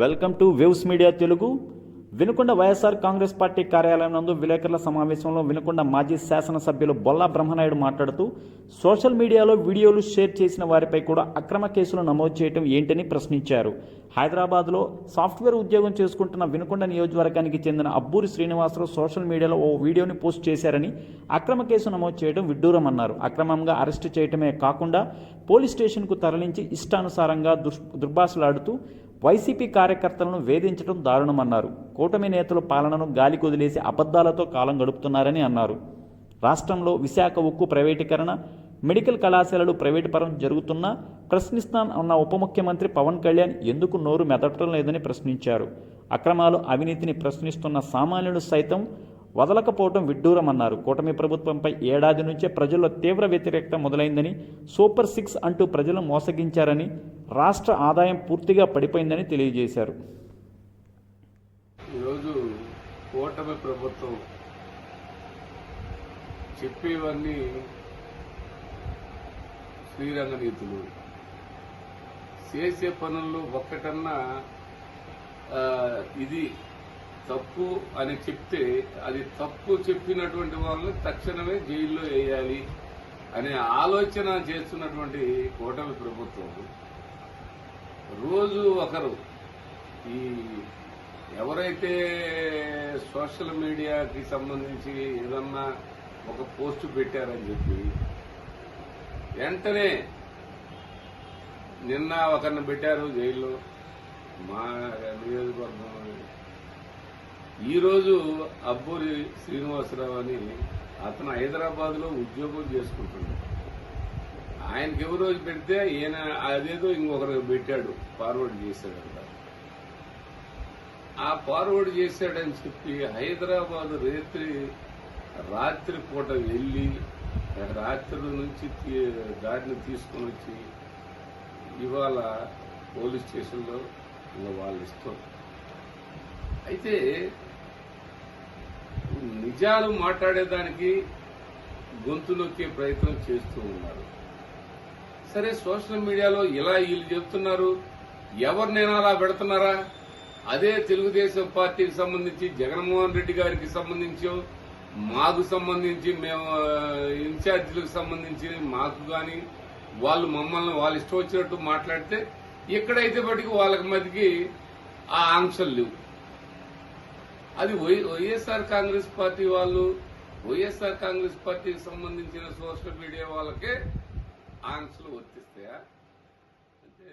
Welcome to Waves media Telugu. Vinukonda YSR Congress party కార్యాలయం నందు విలేకరుల సమావేశంలో వినుకొండ మాజీ శాసనసభ్యులు బొల్లా బ్రహ్మనాయుడు మాట్లాడుతూ సోషల్ మీడియాలో వీడియోలు షేర్ చేసిన వారిపై కూడా అక్రమ కేసులు నమోదు చేయడం ఏంటని ప్రశ్నించారు. హైదరాబాద్లో సాఫ్ట్వేర్ ఉద్యోగం చేసుకుంటున్న వినుకొండ నియోజకవర్గానికి చెందిన అబ్బూరి శ్రీనివాసరావు సోషల్ మీడియాలో ఓ వీడియోని పోస్ట్ చేశారని అక్రమ కేసు నమోదు చేయడం విడ్డూరమన్నారు. అక్రమంగా అరెస్టు చేయటమే కాకుండా పోలీస్ స్టేషన్కు తరలించి ఇష్టానుసారంగా దుష్ దుర్భాషలాడుతూ వైసీపీ కార్యకర్తలను వేధించడం దారుణమన్నారు. కూటమి నేతలు పాలనను గాలి కుదిలేసి అబద్ధాలతో కాలం గడుపుతున్నారని అన్నారు. రాష్ట్రంలో విశాఖ ఉక్కు ప్రైవేటీకరణ మెడికల్ కళాశాలలు ప్రైవేటు పరం జరుగుతున్నా ప్రశ్నిస్తాన్ అన్న ఉప ముఖ్యమంత్రి పవన్ కళ్యాణ్ ఎందుకు నోరు మెదటం లేదని ప్రశ్నించారు. అక్రమాలు అవినీతిని ప్రశ్నిస్తున్న సామాన్యుడు సైతం వదలకపోవడం విడ్డూరమన్నారు. కూటమి ప్రభుత్వంపై ఏడాది నుంచే ప్రజల్లో తీవ్ర వ్యతిరేకత మొదలైందని సూపర్ సిక్స్ అంటూ ప్రజలు మోసగించారని రాష్ట్ర ఆదాయం పూర్తిగా పడిపోయిందని తెలియజేశారు. ఈరోజు కూటమి ప్రభుత్వం చెప్పేవన్నీ శ్రీరంగ నీతులు చేసే పనుల్లో ఒక్కటన్నా ఇది తప్పు అని చెప్తే అది తప్పు చెప్పినటువంటి వాళ్ళని తక్షణమే జైల్లో వేయాలి అనే ఆలోచన చేస్తున్నటువంటి కూటమి ప్రభుత్వం. రోజు ఒకరు ఈ ఎవరైతే సోషల్ మీడియాకి సంబంధించి ఏదన్నా ఒక పోస్ట్ పెట్టారని చెప్పి వెంటనే నిన్న ఒకరిని పెట్టారు జైల్లో మా నియోజకవర్గం ఈరోజు అబ్బూరి శ్రీనివాసరావు అని అతను హైదరాబాద్లో ఉద్యోగం చేసుకుంటున్నాడు. ఆయనకి ఎవరో పెడితే ఈయన అదేదో ఇంకొకరు పెట్టాడు ఫార్వర్డ్ చేశాడంట. ఆ ఫార్వర్డ్ చేశాడని చెప్పి హైదరాబాద్ రేత్రి రాత్రి పూట వెళ్ళి రాత్రి నుంచి దాటిని తీసుకుని తీసుకొని వచ్చి ఇవాళ పోలీస్ స్టేషన్లో వాళ్ళ వాళ్ళు ఇష్టం. అయితే నిజాలు మాట్లాడేదానికి గొంతు నొక్కే ప్రయత్నం చేస్తూ ఉన్నారు. సరే సోషల్ మీడియాలో ఇలా వీళ్ళు చెప్తున్నారు. ఎవరినైనా అలా పెడుతున్నారా? అదే తెలుగుదేశం పార్టీకి సంబంధించి జగన్మోహన్ రెడ్డి గారికి సంబంధించో మాకు సంబంధించి మేము ఇన్ఛార్జీలకు సంబంధించి మాకు కానీ వాళ్ళు మమ్మల్ని వాళ్ళు ఇష్టం వచ్చినట్టు మాట్లాడితే ఎక్కడైతే బట్టికి వాళ్ళకి మధ్యకి ఆ ఆంక్షలు లేవు. అది వై- వైఎస్ఆర్ కాంగ్రెస్ పార్టీ వాళ్ళు వైఎస్ఆర్ కాంగ్రెస్ పార్టీకి సంబంధించిన సోషల్ మీడియా వాళ్ళకే ఆంక్షలు వర్తిస్తాయా? అంటే